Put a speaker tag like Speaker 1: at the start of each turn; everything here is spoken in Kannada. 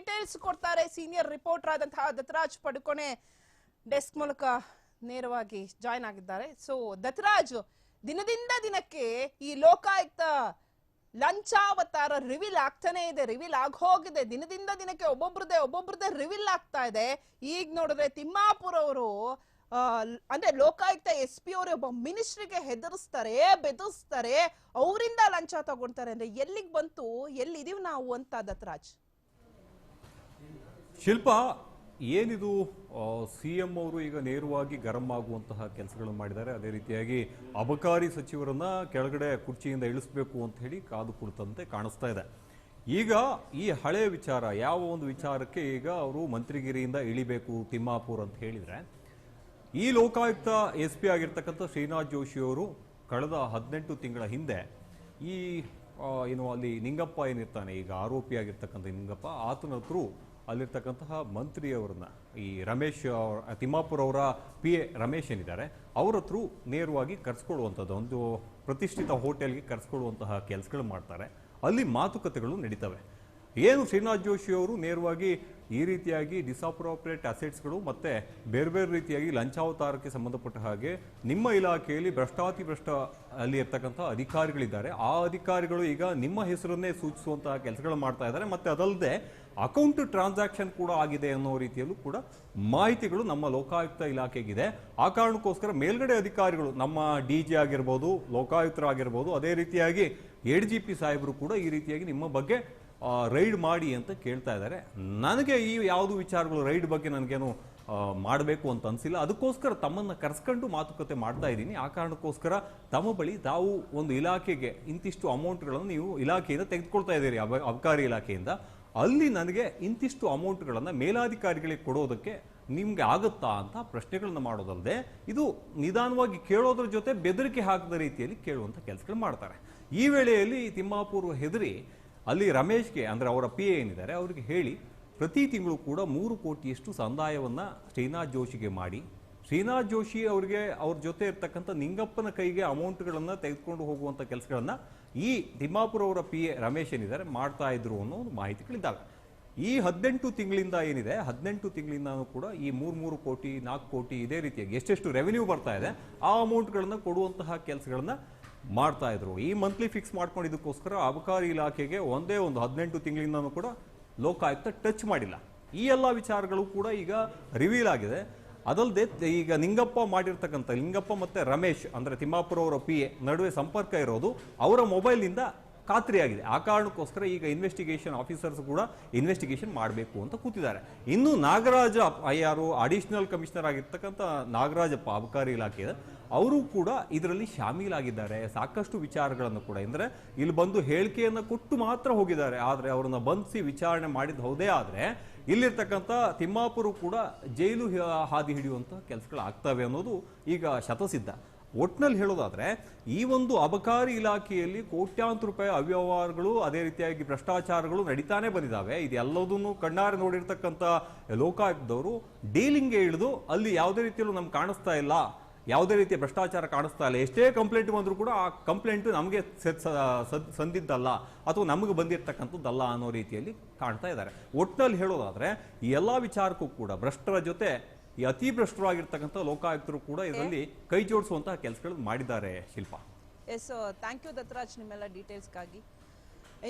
Speaker 1: ಡೀಟೇಲ್ಸ್ ಕೊಡ್ತಾರೆ ಸೀನಿಯರ್ ರಿಪೋರ್ಟರ್ ಆದಂತಹ ದತ್ತರಾಜ್ ಪಡುಕೋಣೆ. ಡೆಸ್ಕ್ ಮೂಲಕ ನೇರವಾಗಿ ಜಾಯ್ನ್ ಆಗಿದ್ದಾರೆ. ಸೊ ದತ್ತರಾಜ್ ದಿನದಿಂದ ದಿನಕ್ಕೆ ಈ ಲೋಕಾಯುಕ್ತ ಲಂಚಾವತಾರ ರಿವೀಲ್ ಆಗ್ತಾನೆ ಇದೆ, ರಿವೀಲ್ ಹೋಗಿದೆ ದಿನದಿಂದ ದಿನಕ್ಕೆ ಒಬ್ಬೊಬ್ರದೇ ಒಬ್ಬೊಬ್ರದೇ ರಿವೀಲ್ ಆಗ್ತಾ ಇದೆ. ಈಗ ನೋಡಿದ್ರೆ ತಿಮ್ಮಾಪುರ್ ಅವರು ಅಂದ್ರೆ ಲೋಕಾಯುಕ್ತ ಎಸ್ ಪಿ ಅವರು ಒಬ್ಬ ಮಿನಿಸ್ಟ್ರಿಗೆ ಹೆದರಿಸ್ತಾರೆ, ಬೆದರಿಸ್ತಾರೆ, ಅವರಿಂದ ಲಂಚ ತಗೊಳ್ತಾರೆ ಅಂದ್ರೆ ಎಲ್ಲಿಗೆ ಬಂತು, ಎಲ್ಲಿದೀವಿ ನಾವು ಅಂತ ದತ್ತರಾಜ್
Speaker 2: ಶಿಲ್ಪ, ಏನಿದು? ಸಿ ಎಂ ಅವರು ಈಗ ನೇರವಾಗಿ ಗರಂ ಆಗುವಂತಹ ಕೆಲಸಗಳನ್ನು ಮಾಡಿದ್ದಾರೆ. ಅದೇ ರೀತಿಯಾಗಿ ಅಬಕಾರಿ ಸಚಿವರನ್ನ ಕೆಳಗಡೆ ಕುರ್ಚಿಯಿಂದ ಇಳಿಸಬೇಕು ಅಂತ ಹೇಳಿ ಕಾದು ಕುಳಿತಂತೆ ಕಾಣಿಸ್ತಾ ಇದೆ. ಈಗ ಈ ಹಳೆ ವಿಚಾರ, ಯಾವ ಒಂದು ವಿಚಾರಕ್ಕೆ ಈಗ ಅವರು ಮಂತ್ರಿಗಿರಿಯಿಂದ ಇಳಿಬೇಕು, ತಿಮ್ಮಾಪುರ್ ಅಂತ ಹೇಳಿದ್ರೆ, ಈ ಲೋಕಾಯುಕ್ತ ಎಸ್ ಪಿ ಆಗಿರ್ತಕ್ಕಂಥ ಶ್ರೀನಾಥ್ ಜೋಶಿ ಅವರು, ಕಳೆದ ಹದಿನೆಂಟು ತಿಂಗಳ ಹಿಂದೆ ಈ ಏನು, ಅಲ್ಲಿ ನಿಂಗಪ್ಪ ಏನಿರ್ತಾನೆ, ಈಗ ಆರೋಪಿಯಾಗಿರ್ತಕ್ಕಂಥ ನಿಂಗಪ್ಪ, ಆತನ ಹತ್ರ ಅಲ್ಲಿರ್ತಕ್ಕಂತಹ ಮಂತ್ರಿಯವ್ರನ್ನ, ಈ ರಮೇಶ್ ಅವ್ರ- ತಿಮ್ಮಾಪುರ್ ಅವರ ಪಿ ಎ ರಮೇಶ್ ಏನಿದ್ದಾರೆ, ಅವ್ರ ಹತ್ರ ನೇರವಾಗಿ ಕರ್ಸ್ಕೊಳ್ಳುವಂಥದ್ದು, ಒಂದು ಪ್ರತಿಷ್ಠಿತ ಹೋಟೆಲ್ಗೆ ಕರೆಸ್ಕೊಳ್ಳುವಂತಹ ಕೆಲಸಗಳು ಮಾಡ್ತಾರೆ. ಅಲ್ಲಿ ಮಾತುಕತೆಗಳು ನಡೀತವೆ. ಏನು ಶ್ರೀನಾಥ್ ಜೋಶಿ ಅವರು ನೇರವಾಗಿ ಈ ರೀತಿಯಾಗಿ ಡಿಸಾಪ್ರೋಪ್ರಿಯೇಟ್ ಅಸೆಟ್ಸ್ಗಳು ಮತ್ತು ಬೇರೆ ಬೇರೆ ರೀತಿಯಾಗಿ ಲಂಚಾವತಾರಕ್ಕೆ ಸಂಬಂಧಪಟ್ಟ ಹಾಗೆ ನಿಮ್ಮ ಇಲಾಖೆಯಲ್ಲಿ ಭ್ರಷ್ಟಾತಿ ಭ್ರಷ್ಟ ಅಲ್ಲಿ ಇರ್ತಕ್ಕಂಥ ಅಧಿಕಾರಿಗಳಿದ್ದಾರೆ. ಆ ಅಧಿಕಾರಿಗಳು ಈಗ ನಿಮ್ಮ ಹೆಸರನ್ನೇ ಸೂಚಿಸುವಂತಹ ಕೆಲಸಗಳು ಮಾಡ್ತಾ ಇದ್ದಾರೆ. ಮತ್ತು ಅದಲ್ಲದೆ ಅಕೌಂಟ್ ಟ್ರಾನ್ಸಾಕ್ಷನ್ ಕೂಡ ಆಗಿದೆ ಅನ್ನೋ ರೀತಿಯಲ್ಲೂ ಕೂಡ ಮಾಹಿತಿಗಳು ನಮ್ಮ ಲೋಕಾಯುಕ್ತ ಇಲಾಖೆಗಿದೆ. ಆ ಕಾರಣಕ್ಕೋಸ್ಕರ ಮೇಲ್ಗಡೆ ಅಧಿಕಾರಿಗಳು ನಮ್ಮ ಡಿ ಜಿ ಆಗಿರ್ಬೋದು, ಲೋಕಾಯುಕ್ತರಾಗಿರ್ಬೋದು, ಅದೇ ರೀತಿಯಾಗಿ ಎಡ್ ಜಿ ಪಿ ಸಾಹೇಬರು ಕೂಡ ಈ ರೀತಿಯಾಗಿ ನಿಮ್ಮ ಬಗ್ಗೆ ರೈಡ್ ಮಾಡಿ ಅಂತ ಕೇಳ್ತಾ ಇದ್ದಾರೆ. ನನಗೆ ಈ ಯಾವುದು ವಿಚಾರಗಳು ರೈಡ್ ಬಗ್ಗೆ ನನಗೇನು ಮಾಡಬೇಕು ಅಂತ ಅನಿಸಿಲ್ಲ. ಅದಕ್ಕೋಸ್ಕರ ತಮ್ಮನ್ನು ಕರೆಸ್ಕೊಂಡು ಮಾತುಕತೆ ಮಾಡ್ತಾ ಇದ್ದೀನಿ. ಆ ಕಾರಣಕ್ಕೋಸ್ಕರ ತಮ್ಮ ಬಳಿ ತಾವು ಒಂದು ಇಲಾಖೆಗೆ ಇಂತಿಷ್ಟು ಅಮೌಂಟ್ಗಳನ್ನು ನೀವು ಇಲಾಖೆಯಿಂದ ತೆಗೆದುಕೊಳ್ತಾ ಇದ್ದೀರಿ, ಅಬ- ಅಬಕಾರಿ ಇಲಾಖೆಯಿಂದ. ಅಲ್ಲಿ ನನಗೆ ಇಂತಿಷ್ಟು ಅಮೌಂಟ್ಗಳನ್ನು ಮೇಲಾಧಿಕಾರಿಗಳಿಗೆ ಕೊಡೋದಕ್ಕೆ ನಿಮಗೆ ಆಗುತ್ತಾ ಅಂತ ಪ್ರಶ್ನೆಗಳನ್ನು ಮಾಡೋದಲ್ಲದೆ, ಇದು ನಿಧಾನವಾಗಿ ಕೇಳೋದ್ರ ಜೊತೆ ಬೆದರಿಕೆ ಹಾಕದ ರೀತಿಯಲ್ಲಿ ಕೇಳುವಂಥ ಕೆಲಸಗಳು ಮಾಡ್ತಾರೆ. ಈ ವೇಳೆಯಲ್ಲಿ ತಿಮ್ಮಾಪೂರ್ವ ಹೆದರಿ ಅಲ್ಲಿ ರಮೇಶ್ಗೆ ಅಂದರೆ ಅವರ ಪಿ ಎ ಏನಿದ್ದಾರೆ ಅವರಿಗೆ ಹೇಳಿ ಪ್ರತಿ ತಿಂಗಳು ಕೂಡ ಮೂರು ಕೋಟಿಯಷ್ಟು ಸಂದಾಯವನ್ನು ಶ್ರೀನಾಥ್ ಜೋಶಿಗೆ ಮಾಡಿ. ಶ್ರೀನಾಥ್ ಜೋಶಿ ಅವರಿಗೆ ಅವ್ರ ಜೊತೆ ಇರ್ತಕ್ಕಂಥ ನಿಂಗಪ್ಪನ ಕೈಗೆ ಅಮೌಂಟ್ಗಳನ್ನು ತೆಗೆದುಕೊಂಡು ಹೋಗುವಂಥ ಕೆಲಸಗಳನ್ನು ಈ ತಿಮ್ಮಾಪುರ ಅವರ ಪಿ ಎ ರಮೇಶ್ ಏನಿದ್ದಾರೆ ಮಾಡ್ತಾ ಇದ್ರು ಅನ್ನೋ ಒಂದು ಮಾಹಿತಿಗಳಿದ್ದಾವೆ. ಈ ಹದಿನೆಂಟು ತಿಂಗಳಿಂದ ಏನಿದೆ, ಹದಿನೆಂಟು ತಿಂಗಳಿಂದ ಕೂಡ ಈ ಮೂರು ಮೂರು ಕೋಟಿ, ನಾಲ್ಕು ಕೋಟಿ ಇದೇ ರೀತಿಯಾಗಿ ಎಷ್ಟೆಷ್ಟು ರೆವೆನ್ಯೂ ಬರ್ತಾ ಇದೆ, ಆ ಅಮೌಂಟ್ಗಳನ್ನು ಕೊಡುವಂತಹ ಕೆಲಸಗಳನ್ನ ಮಾಡ್ತಾ ಇದ್ರು. ಈ ಮಂತ್ಲಿ ಫಿಕ್ಸ್ ಮಾಡ್ಕೊಂಡಿದ್ದಕ್ಕೋಸ್ಕರ ಅಬಕಾರಿ ಇಲಾಖೆಗೆ ಒಂದೇ ಒಂದು ಹದಿನೆಂಟು ತಿಂಗಳಿಂದನೂ ಕೂಡ ಲೋಕಾಯುಕ್ತ ಟಚ್ ಮಾಡಿಲ್ಲ. ಈ ಎಲ್ಲ ವಿಚಾರಗಳು ಕೂಡ ಈಗ ರಿವೀಲ್ ಆಗಿದೆ. ಅದಲ್ಲದೆ ಈಗ ನಿಂಗಪ್ಪ ಮಾಡಿರ್ತಕ್ಕಂಥ, ಲಿಂಗಪ್ಪ ಮತ್ತು ರಮೇಶ್ ಅಂದರೆ ತಿಮ್ಮಾಪುರ ಅವರ ಪಿ ಎ ನಡುವೆ ಸಂಪರ್ಕ ಇರೋದು, ಅವರ ಮೊಬೈಲ್ನಿಂದ ಖಾತ್ರಿಯಾಗಿದೆ. ಆ ಕಾರಣಕ್ಕೋಸ್ಕರ ಈಗ ಇನ್ವೆಸ್ಟಿಗೇಷನ್ ಆಫೀಸರ್ಸ್ ಕೂಡ ಇನ್ವೆಸ್ಟಿಗೇಷನ್ ಮಾಡಬೇಕು ಅಂತ ಕೂತಿದ್ದಾರೆ. ಇನ್ನು ನಾಗರಾಜ ಯಾರು ಅಡಿಷನಲ್ ಕಮಿಷನರ್ ಆಗಿರ್ತಕ್ಕಂಥ ನಾಗರಾಜಪ್ಪ ಅಬಕಾರಿ ಇಲಾಖೆ, ಅವರು ಕೂಡ ಇದರಲ್ಲಿ ಶಾಮೀಲಾಗಿದ್ದಾರೆ. ಸಾಕಷ್ಟು ವಿಚಾರಗಳನ್ನು ಕೂಡ. ಎಂದರೆ ಇಲ್ಲಿ ಬಂದು ಹೇಳಿಕೆಯನ್ನು ಕೊಟ್ಟು ಮಾತ್ರ ಹೋಗಿದ್ದಾರೆ. ಆದರೆ ಅವರನ್ನ ಬಂಧಿಸಿ ವಿಚಾರಣೆ ಮಾಡಿದ ಹೌದೇ ಆದರೆ ಇಲ್ಲಿರ್ತಕ್ಕಂಥ ತಿಮ್ಮಾಪುರು ಕೂಡ ಜೈಲು ಹಾದಿ ಹಿಡಿಯುವಂಥ ಕೆಲಸಗಳು ಆಗ್ತವೆ ಅನ್ನೋದು ಈಗ ಶತಸಿದ್ಧ. ಒಟ್ನಲ್ಲಿ ಹೇಳೋದಾದ್ರೆ, ಈ ಒಂದು ಅಬಕಾರಿ ಇಲಾಖೆಯಲ್ಲಿ ಕೋಟ್ಯಾಂತರ ರೂಪಾಯಿ ಅವ್ಯವಹಾರಗಳು, ಅದೇ ರೀತಿಯಾಗಿ ಭ್ರಷ್ಟಾಚಾರಗಳು ನಡೀತಾನೆ ಬಂದಿದ್ದಾವೆ ಇದೆಲ್ಲದನ್ನು ಕಣ್ಣಾರೆ ನೋಡಿರ್ತಕ್ಕಂಥ ಲೋಕಾಯುಕ್ತದವರು ಡೀಲಿಂಗ್ಗೆ ಇಳಿದು ಅಲ್ಲಿ ಯಾವುದೇ ರೀತಿಯಲ್ಲೂ ನಮ್ಗೆ ಕಾಣಿಸ್ತಾ ಇಲ್ಲ, ಯಾವುದೇ ರೀತಿಯ ಭ್ರಷ್ಟಾಚಾರ ಕಾಣಿಸ್ತಾ ಇಲ್ಲ. ಎಷ್ಟೇ ಕಂಪ್ಲೇಂಟ್ ಬಂದರೂ ಕೂಡ ಆ ಕಂಪ್ಲೇಂಟ್ ನಮಗೆ ಸಂದಿದ್ದಲ್ಲ ಅಥವಾ ನಮಗೆ ಬಂದಿರತಕ್ಕಂಥದ್ದಲ್ಲ ಅನ್ನೋ ರೀತಿಯಲ್ಲಿ ಕಾಣ್ತಾ ಇದ್ದಾರೆ. ಒಟ್ಟಿನಲ್ಲಿ ಹೇಳೋದಾದರೆ, ಈ ಎಲ್ಲ ವಿಚಾರಕ್ಕೂ ಕೂಡ ಭ್ರಷ್ಟರ ಜೊತೆ ಈ ಅತಿ ಭ್ರಷ್ಟರಾಗಿರ್ತಕ್ಕಂಥ ಲೋಕಾಯುಕ್ತರು ಕೂಡ ಇದರಲ್ಲಿ ಕೈ ಜೋಡಿಸುವಂತಹ ಕೆಲಸಗಳು ಮಾಡಿದ್ದಾರೆ Shilpa.
Speaker 1: Yes thank you Dattaraj ನಿಮ್ಮೆಲ್ಲ ಡೀಟೇಲ್ಸ್ಗಾಗಿ